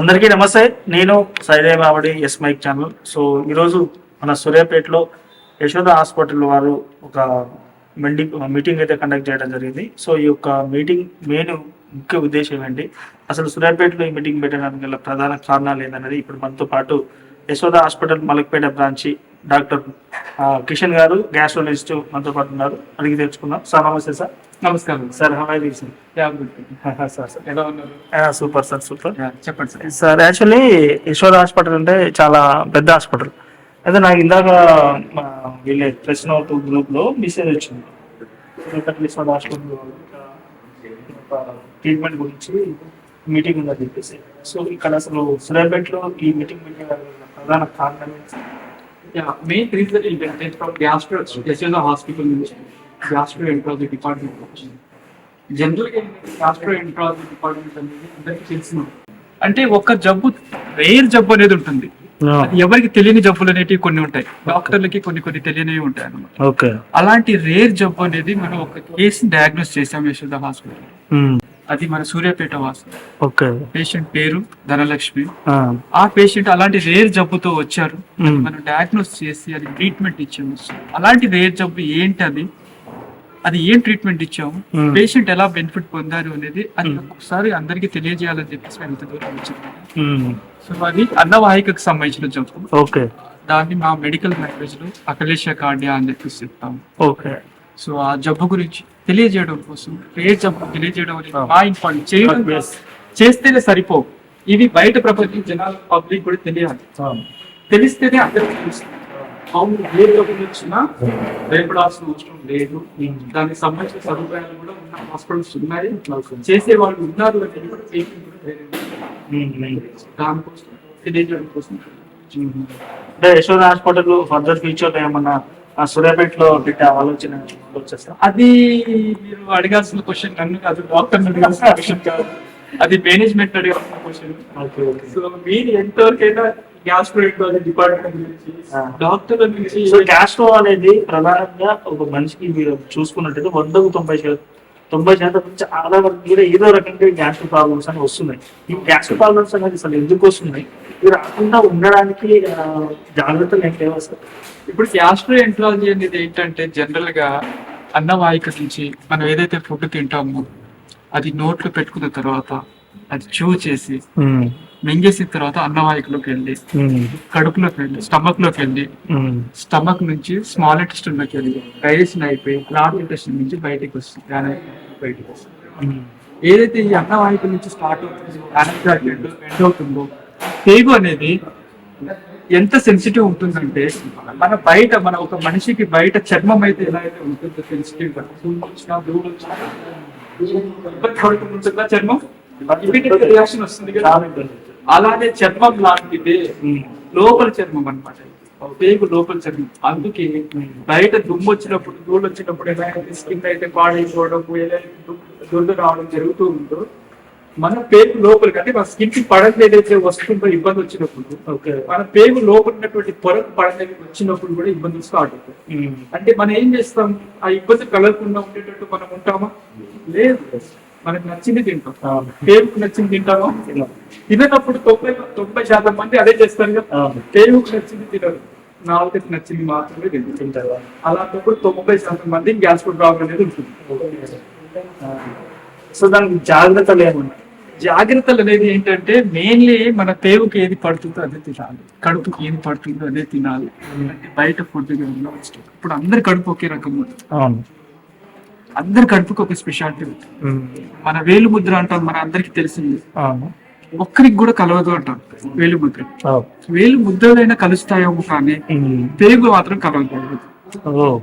అందరికీ నమస్తే. నేను Saide Babadi S mike channel. So ఈరోజు మన సూర్యాపేటలో యశోద హాస్పిటల్ వారు ఒక మెండి మీటింగ్ అయితే కండక్ట్ చేయడం జరిగింది. సో ఈ యొక్క మీటింగ్ మెయిన్ ముఖ్య ఉద్దేశం ఏంటి? అసలు సూర్యాపేటలో ఈ మీటింగ్ పెట్టడానికి గల ప్రధాన కారణాలు ఏంటనేది ఇప్పుడు మనతో పాటు Yashoda hospital Malakpet branch doctor Kishan గారు గ్యాస్ట్రోలజిస్ట్ మనతో పాటు ఉన్నారు. అడిగి తెలుసుకుందాం. సార్ నమస్తే సార్. నమస్కారం సార్. హవై సార్. సార్. ఎలా ఉన్నారు? Super sir super. చెప్పండి sir. Sir actually Yashoda hospital అంటే చాలా పెద్ద హాస్పిటల్. అయితే నాకు ఇందాక వీళ్ళే ప్రెస్ నోట్ గ్రూప్లో మెసేజ్ వచ్చింది. యశోద హాస్పిటల్ ట్రీట్మెంట్ గురించి మీటింగ్ ఉందని చెప్పేసి. సో ఇక్కడ అసలు సూర్యాపేటలో ఈ మీటింగ్ పెట్టే ప్రధాన కారణం. మెయిన్ రీజన్ ఏంటంటే ఫ్రమ్ గ్యాస్ట్రో యశోద హాస్పిటల్ నుంచి గ్యాస్ట్రో ఎంట్రాలజీ డిపార్ట్మెంట్ వచ్చింది. జనరల్గా గ్యాస్ట్రో ఎంట్రాలజీ డిపార్ట్మెంట్ అనేది అందరికీ తెలిసిన అంటే ఒక జబ్బు రేర్ జబ్బు అనేది ఉంటుంది. ఎవరికి తెలియని జబ్బులు అనేటివి కొన్ని ఉంటాయి. డాక్టర్లకి కొన్ని కొన్ని తెలియనివి ఉంటాయి అన్నమాట. ఓకే. అలాంటి రేర్ జబ్బు అనేది మనం ఒక కేసు డయాగ్నోస్ చేసాం యశోద హాస్పిటల్. అది మన సూర్యాపేట హాస్పిటల్ ఓకే. పేషెంట్ పేరు ధనలక్ష్మి. ఆ, పేషెంట్ అలాంటి రేర్ జబ్బుతో వచ్చారు. మనం డయాగ్నోస్ చేసి అది ట్రీట్మెంట్ ఇచ్చాము. అలాంటి రేర్ జబ్బు ఏంటి అది అది ఏం ట్రీట్మెంట్ ఇచ్చాము. పేషెంట్ ఎలా బెనిఫిట్ పొందారు అనేది అది ఒకసారి అందరికి తెలియజేయాలని చెప్పేసి ఎంత దూరం వచ్చింది సో అది అన్నవాహికకు సంబంధించిన జబ్బు. ఓకే. దాన్ని మా మెడికల్ లాంగ్వేజ్లో అకలేషియా కార్డియా అని చెప్పేసి చెప్తాము. ఓకే. సో ఆ జబ్బు గురించి తెలియజేయడం కోసం రేర్ జబ్బు తెలియజేయడం అనేది మా ఇంపార్టెంట్ చేయడం. చేస్తేనే సరిపోవు. ఇవి బయట ప్రపంచం జనాలు పబ్లిక్ కూడా తెలియాలి. తెలిస్తేనే అందరికీ తెలుస్తుంది. అవును ఏ జబ్బులు వచ్చినా భయపడాల్సిన అవసరం లేదు. దానికి సంబంధించిన సదుపాయాలు కూడా ఉన్న హాస్పిటల్స్ ఉన్నాయి. చేసే వాళ్ళు ఉన్నారు అనేది కూడా పేషెంట్ కూడా ధైర్యంగా ఉమ్, ఉమ్. దానికోసం తెలియజేయడం కోసం. అంటే యశోద హాస్పిటల్ ఫర్దర్ ఫ్యూచర్ ఏమన్నా సూర్యాపేటలో పెట్టే ఆలోచన వచ్చేస్తా. అది మీరు అడగాల్సిన క్వశ్చన్ నన్ను కాదు డాక్టర్ అడగాల్సిన క్వశ్చన్ కాదు. అది మేనేజ్మెంట్ అడగాల్సిన క్వశ్చన్ సో మీరు ఎంతవరకైనా గ్యాస్ట్రోఎంట్రాలజీ డిపార్ట్మెంట్ గురించి ఆ. డాక్టర్ల నుంచి సో గ్యాస్ట్రో అనేది ప్రధానంగా ఒక మనిషికి మీరు చూసుకున్నట్టయితే వందకు తొంభై శాతం తొంభై శాతం నుంచి చాలా వరకు కూడా ఏదో రకంగా గ్యాస్ట్రో ప్రాబ్లమ్స్ అని వస్తున్నాయి. ఈ గ్యాస్ట్రో ప్రాబ్లమ్స్ అనేది అసలు ఎందుకు వస్తున్నాయి? ఇవి రాకుండా ఉండడానికి జాగ్రత్తలు ఏం లేవా సార్? ఇప్పుడు గ్యాస్ట్రో ఎంట్రాలజీ అనేది ఏంటంటే జనరల్గా అన్నవాహిక నుంచి మనం ఏదైతే ఫుడ్ తింటామో అది నోట్లో పెట్టుకున్న తర్వాత అది చూ చేసి మింగేసిన తర్వాత అన్నవాహికలోకి వెళ్ళి కడుపులోకి వెళ్ళి స్టమక్లోకి వెళ్ళి స్టమక్ నుంచి స్మాల్ ఇంటెస్టిన్లోకి వెళ్ళి డైజెషన్ అయిపోయి లార్జ్ ఇంటెస్టిన్ నుంచి బయటికి వస్తుంది బయటికి వస్తుంది. ఏదైతే ఈ అన్నవాహిక నుంచి స్టార్ట్ అవుతుందో ఎండ్ ఎండ్ అవుతుందో పేగు అనేది ఎంత సెన్సిటివ్ ఉంటుందంటే మన బయట మన ఒక మనిషికి బయట చర్మం అయితే ఎలా అయితే ఉంటుందో సెన్సిటివ్ ఇబ్బంది చర్మం ఇమీడియట్ రియాక్షన్ వస్తుంది కదా. అలానే చర్మం లాంటిదే. లోపల చర్మం అన్నమాట పేగు లోపల చర్మం. అందుకే బయట దుమ్ము వచ్చినప్పుడు ధూళి వచ్చినప్పుడు ఎలా అయితే స్కిన్ అయితే పాడైపోవడం ఎలా దురద రావడం జరుగుతూ ఉందో మన పేగు లోపలికి అంటే మన స్కిన్కి పడని ఏదైతే వస్తుందో ఇబ్బంది వచ్చినప్పుడు ఓకే. మన పేగు లోపల ఉన్నటువంటి పొరకు పడని వచ్చినప్పుడు కూడా ఇబ్బందులు స్టార్ట్ అవుతాయి. ఉమ్. అంటే మనం ఏం చేస్తాం? ఆ ఇబ్బంది కలగకుండా ఉండేటట్టు మనం ఉంటామా? లేదు. మనకు నచ్చింది తింటాం. పేరుకు నచ్చింది తింటామా. తిననప్పుడు తొంభై తొంభై శాతం మంది అదే చేస్తారు కదా. పేరుకు నచ్చింది తినరు. నాలుగుకి నచ్చింది మాత్రమే తింటారు. తింటారా? అలాంటప్పుడు తొంభై శాతం మంది గ్యాస్ ప్రాబ్లం అనేది ఉంటుంది. సో దానికి జాగ్రత్తలు ఏమన్నా జాగ్రత్తలు అనేది ఏంటంటే మెయిన్లీ మన పేరుకి ఏది పడుతుందో అదే తినాలి. కడుపుకి ఏది పడుతుందో అదే తినాలి. అంటే బయట ఫుడ్ ఇప్పుడు అందరి కడుపు ఒకే రకం అవును. అందరి కడుపుకి ఒక స్పెషాలిటీ ఉంటుంది. మన వేలు ముద్ర అంటాం మన అందరికి తెలిసింది. ఒక్కరికి కూడా కలవదు అంటాం వేలు ముద్ర. వేలు ముద్రలైనా కలుస్తాయేమో కానీ. పేగు మాత్రం కలవకూడదు. ఓ.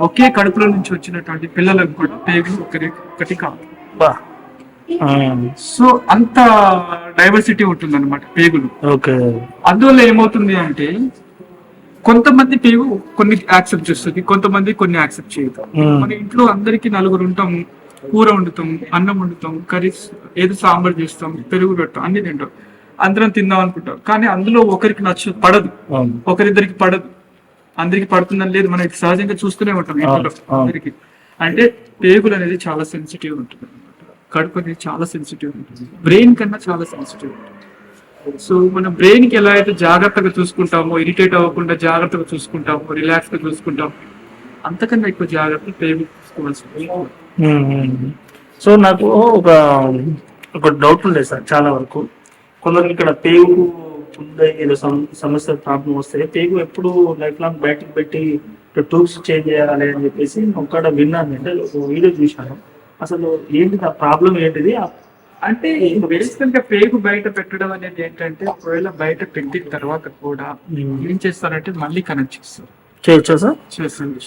ఒకే కడుపులో నుంచి వచ్చినటువంటి పిల్లలకు కూడా పేగు ఒకరి ఒకటి కాదు. సో అంత డైవర్సిటీ ఉంటుంది అనమాట పేగులు అందువల్ల ఏమవుతుంది అంటే కొంతమంది పేగు కొన్ని యాక్సెప్ట్ చేస్తుంది కొంతమంది కొన్ని యాక్సెప్ట్ చేయదు. మన ఇంట్లో అందరికి నలుగురు ఉంటాము కూర వండుతాం అన్నం వండుతాం కర్రీస్ ఏదో సాంబార్ చేస్తాం పెరుగు పెట్టాం అన్ని తింటాం. అందరం తిందాం అనుకుంటాం. కానీ అందులో ఒకరికి నచ్చు పడదు. ఒకరిద్దరికి పడదు. అందరికి పడుతుందని లేదు. మనం ఇది సహజంగా చూస్తూనే ఉంటాం ఇంట్లో. అందరికి. అంటే పేగులు అనేది చాలా సెన్సిటివ్ ఉంటుంది కడుపు అనేది చాలా సెన్సిటివ్ ఉంటుంది. బ్రెయిన్ కన్నా చాలా సెన్సిటివ్ ఉంటుంది. సో మన బ్రెయిన్కి ఎలా అయితే జాగ్రత్తగా చూసుకుంటామో ఇరిటేట్ అవ్వకుండా జాగ్రత్తగా చూసుకుంటామో రిలాక్స్గా చూసుకుంటాం అంతకన్నా ఎక్కువ జాగ్రత్త పేరు తీసుకోవాల్సింది సో నాకు ఒక ఒక డౌట్ ఉండే సార్ చాలా వరకు. కొందరికి ఇక్కడ పేగు ఉండే ఏదో సమ- సమస్య ప్రాబ్లం వస్తే పేగు ఎప్పుడు లైఫ్ లాంగ్ బయటకు పెట్టి టూబ్స్ చేంజ్ చేయాలి అని చెప్పేసి ఒక్కడ విన్నాను అంటే ఒక వీడియో చూశాను. అసలు ఏంటిది ఆ ప్రాబ్లం ఏంటిది? అంటే బేసికల్గా పేగు బయట పెట్టడం అనేది ఏంటంటే ఒకవేళ బయట పెట్టిన తర్వాత కూడా ఏం చేస్తారంటే మళ్ళీ కనెక్ట్ చేస్తారు. చేయొచ్చా సార్ చేస్తుంది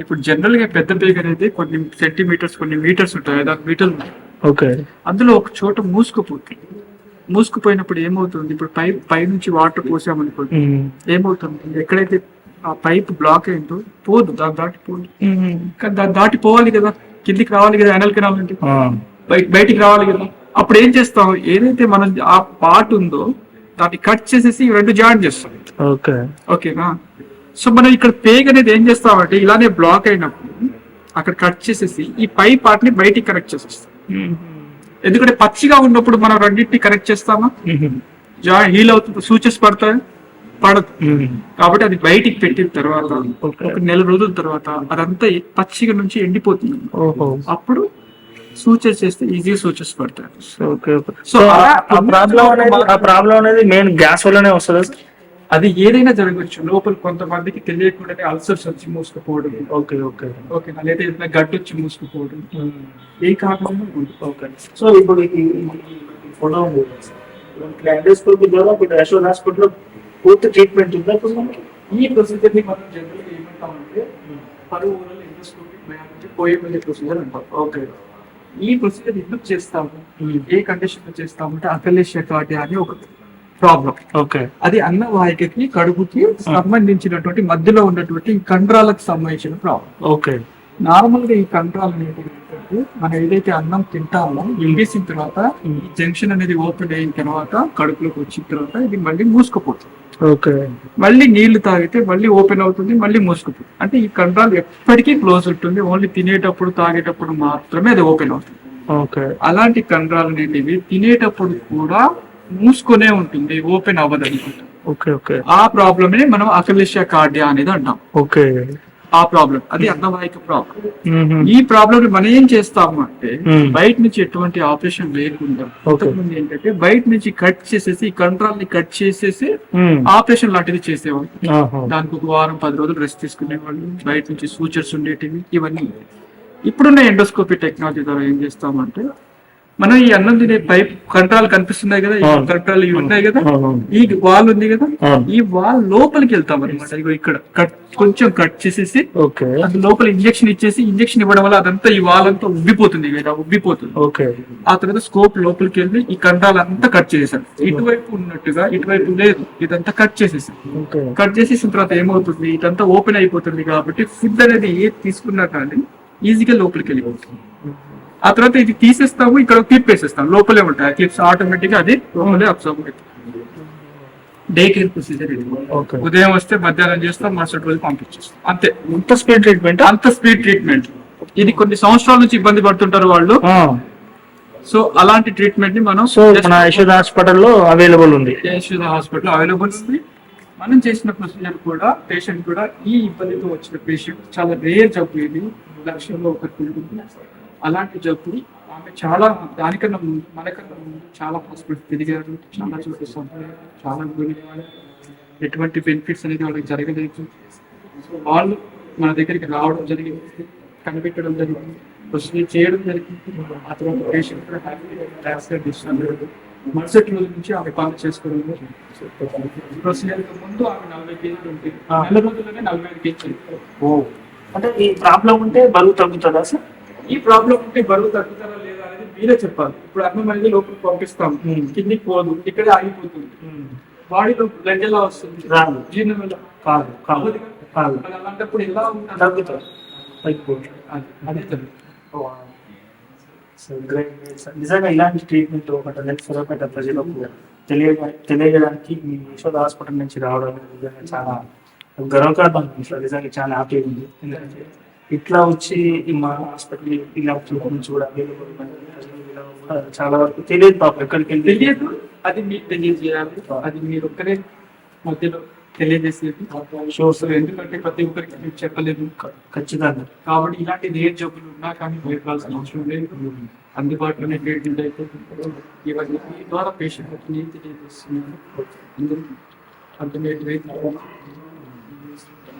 ఇప్పుడు జనరల్గా పెద్ద పేగు అనేది కొన్ని సెంటీమీటర్స్ కొన్ని మీటర్స్ ఉంటాయి. ఐదారు మీటర్లు ఉంటాయి. ఓకే అందులో ఒక చోట మూసుకుపోతుంది. మూసుకుపోయినప్పుడు ఏమవుతుంది? ఇప్పుడు పై పై నుంచి వాటర్ పోసామనుకోండి. ఏమవుతుంది? ఎక్కడైతే ఆ పైప్ బ్లాక్ అయిందో పోదు. దాని దాటి పోదు. కానీ దాన్ని దాటి పోవాలి కదా. కిందికి రావాలి కదా ఎనల్కి రావాలంటే? బయటికి రావాలి కదా. అప్పుడు ఏం చేస్తాం ఏదైతే మనం ఆ పార్ట్ ఉందో దాన్ని కట్ చేసేసి రెండు జాయిన్ చేస్తాం. ఓకే. ఓకేనా? సో మనం ఇక్కడ పేగ్ అనేది ఏం చేస్తామంటే ఇలానే బ్లాక్ అయినప్పుడు అక్కడ కట్ చేసేసి ఈ పై పార్ట్ని బయటికి కనెక్ట్ చేసేస్తాం. ఎందుకంటే పచ్చిగా ఉన్నప్పుడు మనం రెండింటిని కనెక్ట్ చేస్తామా? జాయిన్ హీల్ అవుతుంది సూచెస్ పడతాయి పడదు. కాబట్టి అది బయటికి పెట్టిన తర్వాత. ఒక నెల రోజుల తర్వాత అదంతా పచ్చిగా నుంచి ఎండిపోతుంది. ఓహో. అప్పుడు సూచెస్ చేస్తే ఈజీగా సూచెస్ పడతాయి. ఓకే ఓకే సో ఆ ప్రాబ్లం అనేది ఆ ప్రాబ్లం అనేది మెయిన్ గ్యాస్ వల్లనే వస్తుందా? అది ఏదైనా జరగచ్చు లోపల కొంతమందికి తెలియకుండానే అల్సర్స్ వచ్చి మూసుకుపోవడం. ఓకే ఓకే ఓకేనా లేదా ఏదైనా గడ్డు వచ్చి మూసుకుపోవడం. ఏ కారణం ఓకే సో ఇప్పుడు ఫోటో ఎండోస్కోపీ ద్వారా ఇప్పుడు యశోద్ హాస్పిటల్లో పూర్తి ట్రీట్మెంట్ ఉందా ఇప్పుడు మనకి? ఈ ప్రొసీజర్ని మనం జనరల్గా ఏమంటామంటే పరు ఓరల్ ఎండోస్కోపిక్ బయాలజీ పోయబోయే ప్రొసీజర్ అంటాం. ఓకే ఈ ప్రొసీజర్ ఎందుకు చేస్తాము? ఏ కండిషన్లో చేస్తామంటే అకలేషియా కార్డియా అని ఒక ప్రాబ్లం ఓకే. అది అన్నవాహికకి కడుపుకి సంబంధించినటువంటి మధ్యలో ఉన్నటువంటి కండరాలకు సంబంధించిన ప్రాబ్లం ఓకే. నార్మల్గా ఈ కంట్రోల్ అనేది ఏంటంటే మనం ఏదైతే అన్నం తింటామో ఇంగేసిన తర్వాత ఈ జంక్షన్ అనేది ఓపెన్ అయిన తర్వాత కడుపులోకి వచ్చిన తర్వాత ఇది మళ్ళీ మూసుకుపోతుంది. ఓకే. మళ్ళీ నీళ్ళు తాగితే మళ్ళీ ఓపెన్ అవుతుంది మళ్ళీ మూసుకుపోతుంది. అంటే ఈ కంట్రోల్ ఎప్పటికీ క్లోజ్ ఉంటుంది ఓన్లీ తినేటప్పుడు తాగేటప్పుడు మాత్రమే అది ఓపెన్ అవుతుంది. ఓకే. అలాంటి కండరాలు అనేటివి తినేటప్పుడు కూడా మూసుకొనే ఉంటుంది ఓపెన్ అవ్వదు అనమాట ఓకే ఓకే. ఆ ప్రాబ్లమ్ మనం అకలిషియా కార్డియా అనేది అంటాం. ఓకే. ఆ ప్రాబ్లం అది అన్నవాహిక ప్రాబ్లం ఈ ప్రాబ్లం ని మనం ఏం చేస్తాము అంటే. బయట నుంచి ఎటువంటి ఆపరేషన్ లేకుండా. ఇంతకుముందు ఏంటంటే బయట నుంచి కట్ చేసేసి కంట్రోల్ని కట్ చేసేసి ఆపరేషన్ లాంటిది చేసేవాళ్ళు. దానికి ఒక వారం పది రోజులు రెస్ట్ తీసుకునేవాళ్ళు. బయట నుంచి సూచర్స్ ఉండేటివి ఇవన్నీ. ఇప్పుడున్న ఎండోస్కోపీ టెక్నాలజీ ద్వారా ఏం చేస్తామంటే మనం ఈ అన్నం తినే పైప్ కంట్రాలు కనిపిస్తున్నాయి కదా ఈ. కంట్రాలు ఇవి ఉన్నాయి కదా. ఈ వాల్ ఉంది కదా. ఈ వాల్ లోపలికి వెళ్తాం అనమాట ఇగో ఇక్కడ కట్ కొంచెం కట్ చేసేసి అది లోపల ఇంజెక్షన్ ఇచ్చేసి ఇంజెక్షన్ ఇవ్వడం వల్ల అదంతా ఈ వాల్ అంతా ఉబ్బిపోతుంది ఇలా ఉబ్బిపోతుంది. ఆ తర్వాత స్కోప్ లోపలికి వెళ్ళి ఈ కండాలు అంతా కట్ చేసేసాను ఇటువైపు ఉన్నట్టుగా ఇటువైపు లేదు ఇదంతా కట్ చేసేసాను ఓకే. కట్ చేసేసిన తర్వాత ఏమవుతుంది? ఇదంతా ఓపెన్ అయిపోతుంది కాబట్టి ఫుడ్ అనేది ఏది తీసుకున్నా కానీ ఈజీగా లోపలికి వెళ్ళిపోతుంది. ఆ తర్వాత ఇది తీసేస్తాము ఇక్కడ క్లిప్ వేసేస్తాం లోపలే ఉంటాయి. క్లిప్స్ ఆటోమేటిక్గా అది లోపలే అబ్జర్వ్ అవుతుంది. డే కేర్ ప్రొసీజర్ ఇది. ఓకే ఉదయం వస్తే మధ్యాహ్నం చేస్తాం మరుసటి రోజు పంపించేస్తాం. అంతే. ఇంత స్పీడ్ ట్రీట్మెంట్ అంత స్పీడ్ ట్రీట్మెంట్ ఇది కొన్ని సంవత్సరాల నుంచి ఇబ్బంది పడుతుంటారు వాళ్ళు. సో అలాంటి ట్రీట్మెంట్ని మనం సో మన యశోద హాస్పిటల్లో అవైలబుల్ ఉంది. యశోద హాస్పిటల్ అవైలబుల్ ఉంది. మనం చేసిన ప్రొసీజర్ కూడా పేషెంట్ కూడా ఈ ఇబ్బందితో వచ్చిన పేషెంట్ చాలా రేర్ జబ్బు ఇది. లక్షల్లో ఒకటి ఉంటుంది అలాంటి ఆమె చాలా దానికన్నా ముందు మనకన్నా ముందు చాలా హాస్పిటల్ తిరిగారు చాలా చోట్ల చాలా గురిగారు ఎటువంటి బెనిఫిట్స్ అనేది వాళ్ళకి జరగలేదు. సో వాళ్ళు మన దగ్గరికి రావడం జరిగింది కనిపెట్టడం జరిగింది ప్రొసీజర్ చేయడం జరిగింది. ఆ తర్వాత పేషెంట్ కూడా హ్యాపీగా మరుసటి రోజు నుంచి ఆమె పనులు చేసుకోవడం ప్రొసీజర్ ముందు ఆమె నలభై కేజీలు ఉంటుంది. నెల రోజుల్లోనే నలభై ఐదు కేజీలు. ఓ. అంటే ఈ ప్రాబ్లం ఉంటే బరువు తగ్గుతుందా సార్? ఈ ప్రాబ్లం ఉంటే బరువు తగ్గుతారా లేదా అనేది మీరే చెప్పాలి. ఇప్పుడు అన్నం అనేది లోపలికి పంపిస్తాం. కిందికి పోదు ఇక్కడే ఆగిపోతుంది. బాడీలో బ్లడ్ ఎలా వస్తుంది. రాదు. జీర్ణం ఎలా? కాదు కాదు కదా. అలాంటప్పుడు ఎలా ఉంటుంది తగ్గిపోతుంది అది- నిజంగా ఇలాంటి ట్రీట్మెంట్ ఒకటి నెల సూర్యాపేట ప్రజలకు తెలియ తెలియజేయడానికి మీ యశోద హాస్పిటల్ నుంచి రావడం అనేది నిజంగా చాలా గర్వకారణం. నిజంగా చాలా హ్యాపీగా ఉంది. ఎందుకంటే ఇట్లా వచ్చి ఈ మా హాస్పిటల్ ఇలా కూడా ఇలా కూడా చాలా వరకు తెలియదు పాపం ఎక్కడికి వెళ్ళి తెలియదు. అది మీకు తెలియజేయాలి. అది మీరు ఒక్కరే మధ్యలో తెలియజేసేది. Sure, సో ఎందుకంటే ప్రతి ఒక్కరికి మీరు చెప్పలేదు. ఖచ్చితంగా. కాబట్టి ఇలాంటి నేర్ జబ్బులు ఉన్నా కానీ భయపడాల్సిన అవసరం లేదు. అందుబాటులోనే ట్రీట్మెంట్ అయితే ఇవన్నీ ఈ ద్వారా పేషెంట్కి నేను తెలియజేస్తున్నాను. అందరూ ultimate